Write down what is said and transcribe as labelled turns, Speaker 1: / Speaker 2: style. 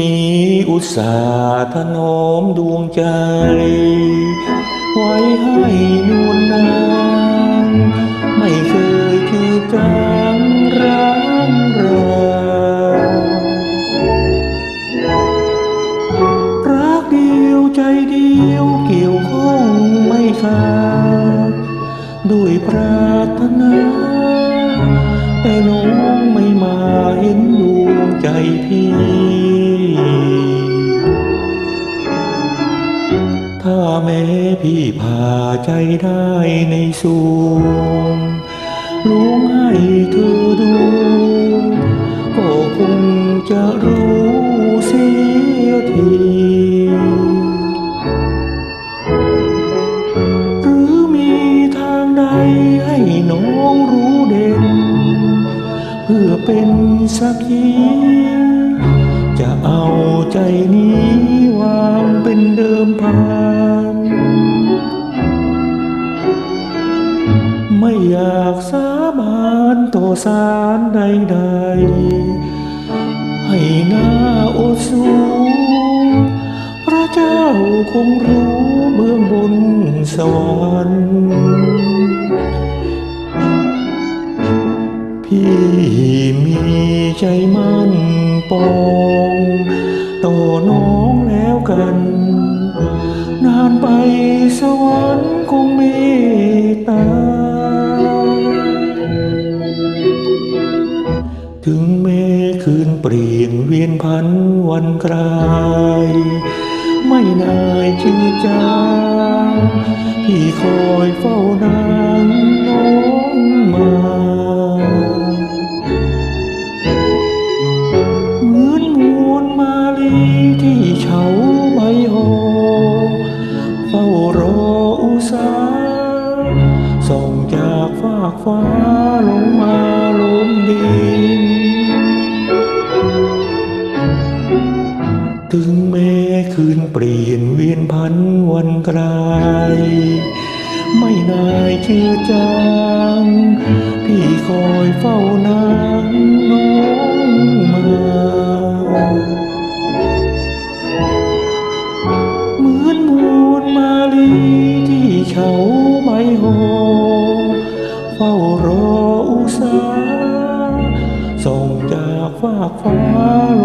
Speaker 1: นี้อุตส่าห์ถนอมดวงใจ ไว้ให้นวลนางไม่เคยจืดจางร้างรารักเดียวใจเดียวเกี่ยวข้องไม่ขาดด้วยปรารถนาแต่น ถ้าแม้พี่พาใจได้ในสวงลวงให้เธอดู ก็คงจะรู้เสียทีหรือมีทางใดให้น้องรู้เด่น เพื่อเป็นสักขี อยากสาบานต่อสารใดๆ ให้หน้าโอดสูพระเจ้าคงรู้เบื้องบนสวรรค์พี่มีใจมั่นปองต่อน้องแล้วกัน นานไปสวรรค์ ลี่ยนเวียนพันวันคลาย ไม่นายจืดจางพี่คอยเฝ้านางน้องมาเหมือนมวลมาลีที่เฉาใบโหเฝ้ารออุสาส่งจากฟากฟ้า ถึงแม้คืนเปลี่ยนเวียนพันวันกลายไม่นายชื่อจางพี่คอยเฝ้านางน้องมา เหมือนมวลมาลีที่เฉาใบโหเฝ้ารออุสาส่งจากฟากฟ้าลงมา